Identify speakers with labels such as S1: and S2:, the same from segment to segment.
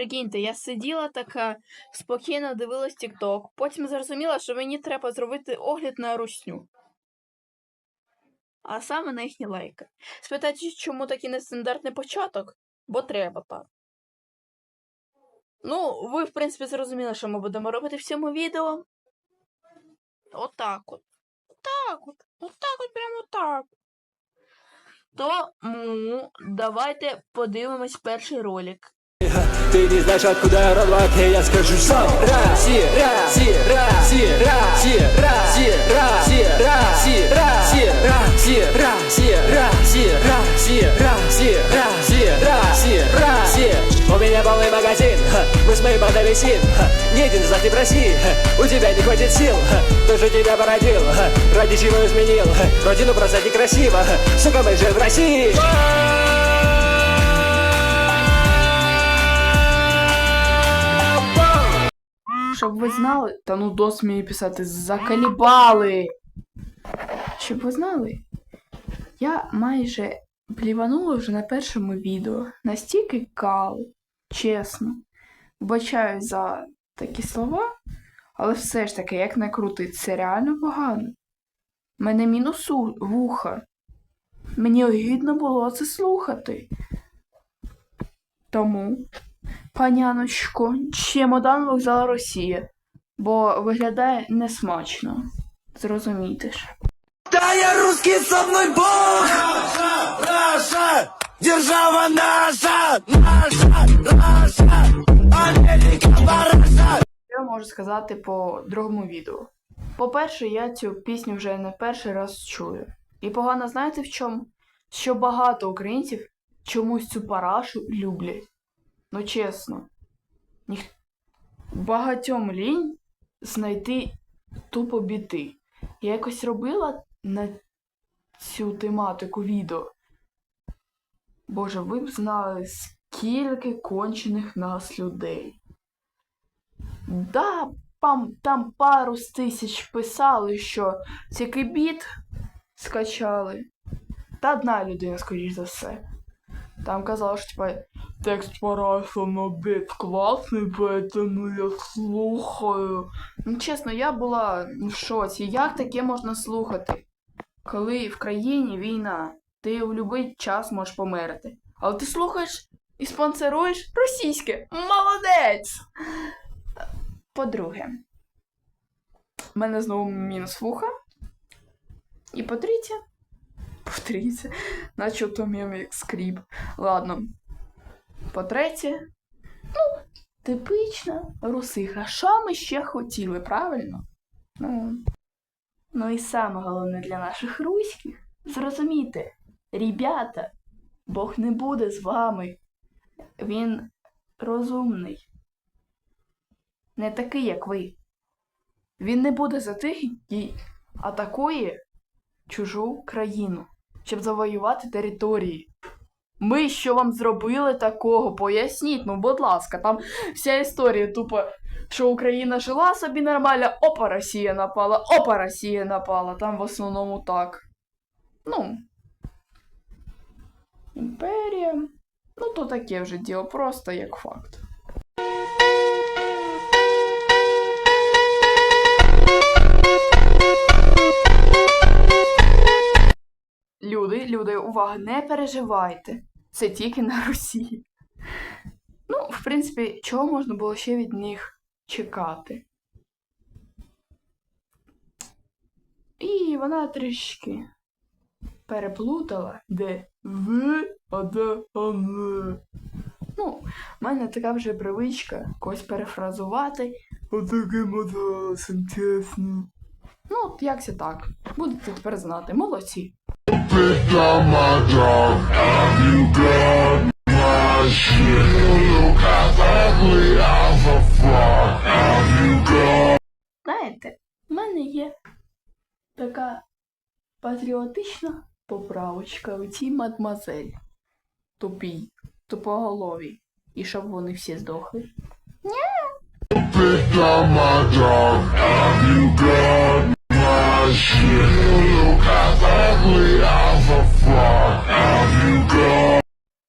S1: прикиньте, я сиділа така, спокійно дивилась TikTok, потім зрозуміла, що мені треба зробити огляд на русню. А саме на їхні лайки. Спитайте, чому такий нестандартний початок? Бо треба так. Ну, ви, в принципі, зрозуміли, що ми будемо робити в цьому відео. Отак от. Отак от. Отак от, прямо так. Тому давайте подивимось перший ролик.
S2: Ты не знаешь, откуда я родом, я скажу сам Россия, Россия, Россия, Россия, Россия, Россия, Россия, Россия, Россия, Россия, Россия, Россия, Россия, Россия, Россия, Россия У меня полный магазин, мы с моей продали син Ни один из нас не проси, у тебя не хватит сил Кто же тебя породил, ради чего изменил Родину бросать некрасиво, сука, мы же в России
S1: Щоб ви знали, та ну дос мені писати, закалібали. Щоб ви знали, я майже пліванула вже на першому відео. Настільки кал, чесно. Вбачаю за такі слова, але все ж таки, як не крути, це реально погано. Мене мінусу вуха. Мені огідно було це слухати. Тому Паняночко, чемодан вокзал Росія, бо виглядає несмачно. Зрозумійте ж.
S3: Да я русский со Бог! Раша, Раша, держава наша, наша, наша, Америка бараша.
S1: Що я можу сказати по другому відео? По-перше, я цю пісню вже не перший раз чую. І погано знаєте в чому? Що багато українців чомусь цю парашу люблять. Ну чесно, ніх... багатьом лінь знайти тупо біти. Я якось робила на цю тематику відео. Боже, ви б знали, скільки кончених нас людей. Да, пам, там пару з тисяч писали, що цей біт скачали. Та одна людина, скоріш за все. Там казала, що типа текст парашу на біт класний, поэтому я слухаю. Ну, чесно, я була в шоці. Як таке можна слухати? Коли в країні війна, ти в будь-який час можеш померти. Але ти слухаєш і спонсоруєш російське. Молодець! По-друге, в мене знову мінус вуха. І по-третє, по-третє, мем як скріп. Ладно. По-третє, ну, типична русиха. Що ми ще хотіли, правильно? Ну, ну і саме головне для наших руських зрозумійте, ребята, Бог не буде з вами. Він розумний не такий, як ви. Він не буде за тих, який атакує чужу країну, щоб завоювати території. Ми що вам зробили такого? Поясніть, ну, будь ласка, там вся історія тупо, що Україна жила собі нормально, опа, Росія напала, опа, Росія напала. Там в основному так. Ну. Імперія. Ну, то таке вже діло, просто як факт. Люди, увага, не переживайте. Це тільки на Росії. Ну, в принципі, чого можна було ще від них чекати? І вона трішки переплутала, де ви, а де вони. Ну, в мене така вже привичка когось перефразувати. Отаким от голосом, чесно. Ну, от як це так? Будете тепер знати. Молодці.
S4: Picked up my dog. You got my shit. You look as ugly as a frog. You got
S1: Знаєте, в мене є така патріотична поправочка у цій мадмазель. Тупій, тупоголовій. І щоб вони всі здохли.
S4: picked up my dog. You got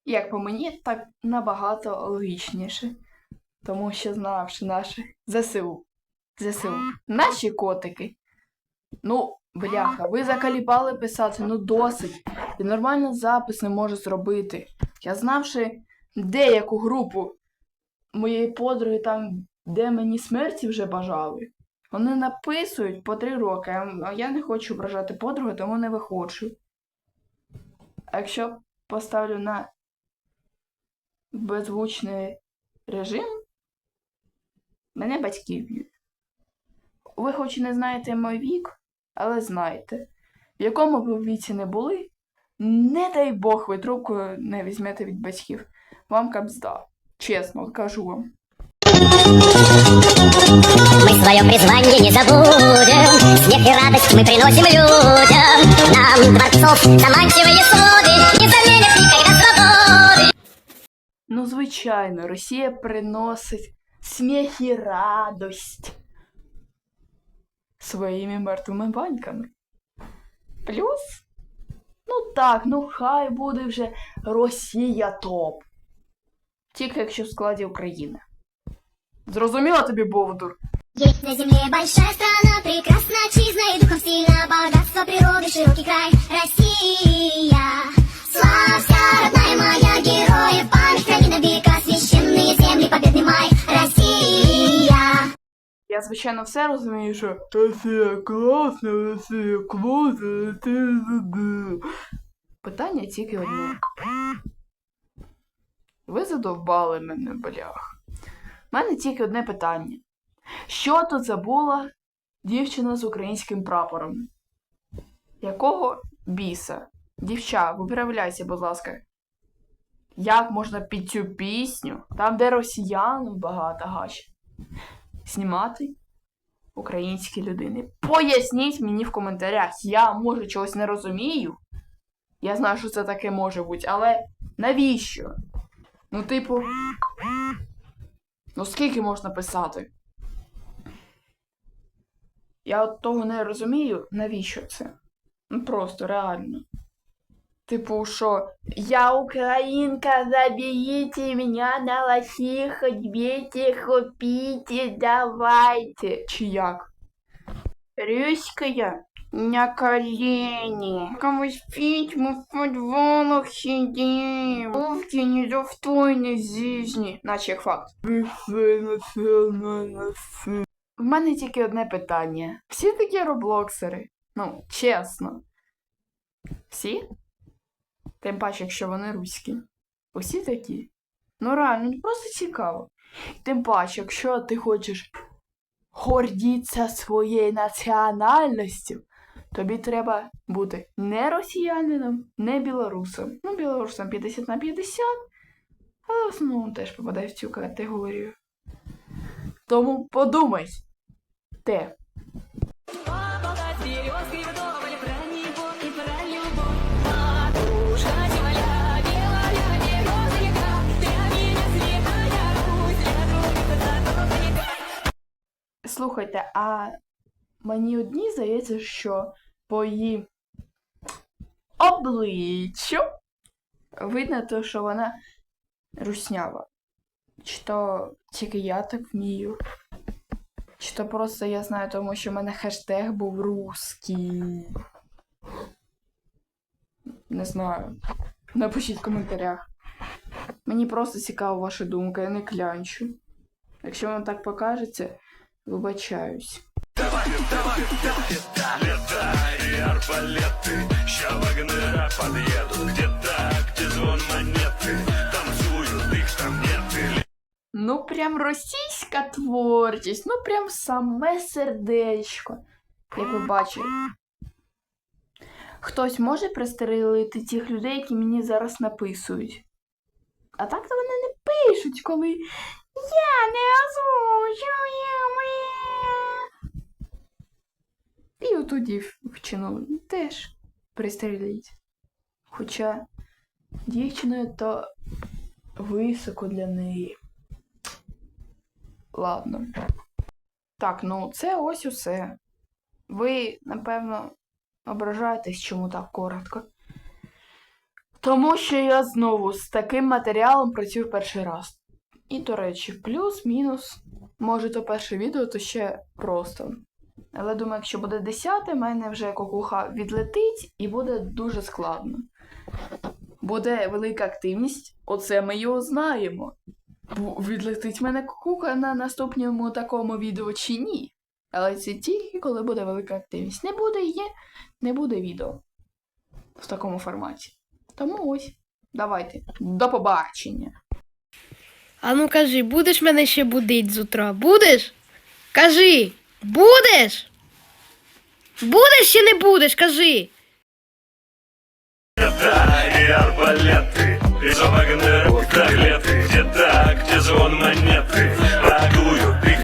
S1: Як по мені, так набагато логічніше. Тому що знавши наші ЗСУ. ЗСУ. Наші котики. Ну, бляха, ви закалібали писати, ну досить. І нормально запис не можу зробити. Я знавши деяку групу моєї подруги там, де мені смерті вже бажали. Вони написують по три роки, а я не хочу ображати подруги, тому не виходжу. А якщо поставлю на беззвучний режим, мене батьки б'ють. Ви хоч і не знаєте мій вік, але знаєте, в якому б віці не були, не дай Бог ви трубку не візьмете від батьків. Вам капзда. Чесно, кажу вам.
S5: Мы свое призвание не забудем Смех и радость мы приносим людям Нам дворцов заманчивые своды Не заменят никогда свободы
S1: Ну, звичайно, Росія приносить сміх і радость своїми мертвими баньками. Плюс, ну так, ну хай буде вже Росія топ. Тільки якщо в складі України. Зрозуміла тобі, Бовдур?
S5: Есть на земле большая страна Прекрасна, чистая и духом сильна Богатство природы, широкий край Россия Славься, родная моя, героев Память храни на века Священные земли, победный май Россия
S1: Я, звичайно, все розумію, що Росія класна, Росія класна, Росія... ду-ду». Питання тільки одне. Ви задовбали мене, блях. У мене тільки одне питання. Що тут забула дівчина з українським прапором? Якого біса? Дівча, виправляйся, будь ласка. Як можна під цю пісню, там, де росіян багато гачить, знімати українські людини. Поясніть мені в коментарях. Я може чогось не розумію. Я знаю, що це таке може бути, але навіщо? Ну, типу. Ну скільки можна писати? Я от того не розумію, навіщо це? Ну просто реально. Типу, що я українка, заберите меня на лохих, отбейте, купите, давайте. Чи як? Рюськая на колени. Кого спить, мы в подвалах сидим. Вовки недостойной жизни. Наче факт. В мене тільки одне питання. Всі такі роблоксери? Ну, чесно. Всі? Тим паче, якщо вони руські. Усі такі. Ну реально, ну просто цікаво. Тим паче, якщо ти хочеш гордитися своєю національністю, тобі треба бути не росіянином, не білорусом. Ну, білорусом 50 на 50, але в основному теж попадає в цю категорію. Тому подумай. Те. Слухайте, а мені одні здається, що її обличчю видно то, що вона руснява. Чи то тільки я так вмію. Чи то просто я знаю, тому що в мене хештег був русський. Не знаю. Напишіть в коментарях. Мені просто цікава ваша думка, я не клянчу. Якщо вам так покажеться, вибачаюсь. Ну, прям російська творчість, ну прям саме сердечко, як ви бачите. Хтось може пристрелити тих людей, які мені зараз написують. А так то вони не пишуть, коли я не озвучую. І оту дівчину теж пристреліть. Хоча дівчиною то високо для неї. Ладно. Так, ну це ось усе. Ви, напевно, ображаєтесь, чому так коротко. Тому що я знову з таким матеріалом працюю перший раз. І, до речі, плюс-мінус. Може, то перше відео, то ще просто. Але думаю, якщо буде десяте, в мене вже кукуха відлетить і буде дуже складно. Буде велика активність, оце ми його знаємо. Відлетить мене кукуха на наступному такому відео чи ні. Але це тільки коли буде велика активність. Не буде є, не буде відео в такому форматі. Тому ось, давайте. До побачення.
S6: А ну кажи, будеш мене ще будить з утра? Будеш? Кажи, будеш? Будеш чи не будеш? Кажи.
S7: и арбалеты И замагнер таблеты Где так, где звон монеты